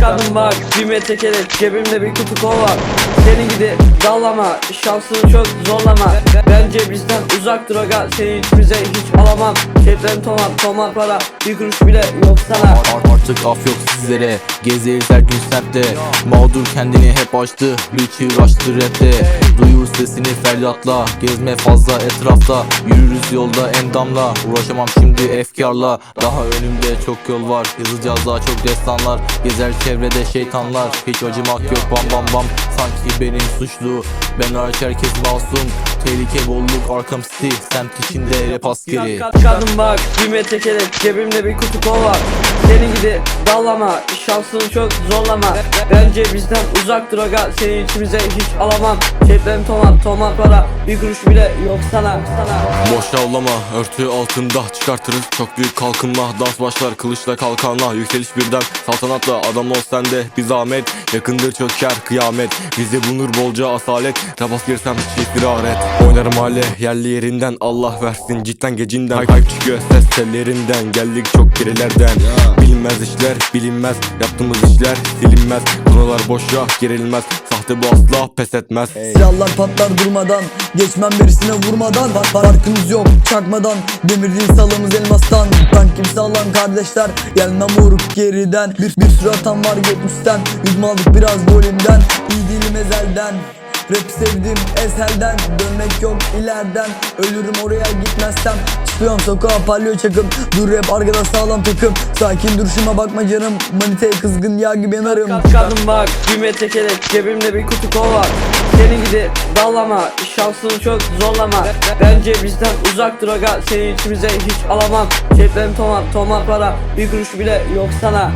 Kadın bak bir metre kelet cebimde bir kutu kova Seni gidi dallama şansını çok zorlama. Bence bizden uzak droga seni hiçbimize hiç alamam. Keplerim tomat tomat para bir kuruş bile yok sana. Artık af yok sizlere Gezeriz her gün sertte. Mağdur kendini hep açtı Bir çığır açtı rapte. Duyur sesini feryatla Gezme fazla etrafta. Yürürüz yolda endamla Uğraşamam şimdi efkarla. Daha önümde çok yol var Yazacağız daha çok destanlar. Gezer çevrede şeytanlar Hiç acımak yok bam bam bam. Sanki benim suçlu Ben hariç herkes masum. Tehlike bolluk Arkham City Semt içinde rap askeri. Kad- Kadın bak bir metekele cebimde bir kutu kova Senin gibi dallama şansını çok zorlama. Bence bizden uzak dur aga seni içimize hiç alamam. Şeflerim tomar tomar para bir kuruş bile yok sana sana. Boş avlama örtü altında çıkartırız. Çok büyük kalkınma Dans başlar kılıçla kalkanla. Yükseliş birden saltanatla Adam ol sende bir zahmet yakındır çöker kıyamet. Bizi bulunur bolca asalet. Tabas girsem çift bir aret Oynarım hale yerli yerinden. Allah versin cidden gecinden. Hype çıkıyor ses tellerinden. Geldik çok gerilerden Bilinmez işler bilinmez. Yaptığımız işler silinmez. Konular boşa gerilmez sahte bu asla pes etmez. Silahlar patlar durmadan Geçmem birisine vurmadan. Fa- Farkımız yok çakmadan. Demir değil salımız elmastan. Tank kimse alan kardeşler Gelmem moruk geriden. Bir, bir sürü atan var geçmişten Yudum aldık biraz volümden İyi değilim ezelden Rap sevdim ezelden. Dönmek yok ileriden. Ölürüm oraya gitmezsem. Çıkıyorum sokağa palyo çakıp. Dur rap arkada sağlam takım. Sakin duruşuma bakma canım. Maniteye kızgın yağ gibi yanarım. Kad- Kadın bak. Bir metekele cebimde bir kutu kova Senin gibi dallama şansını çok zorlama. Bence bizden uzak dur aga seni içimize hiç alamam. Şeflerim tomar tomar para. Bir kuruş bile yok sana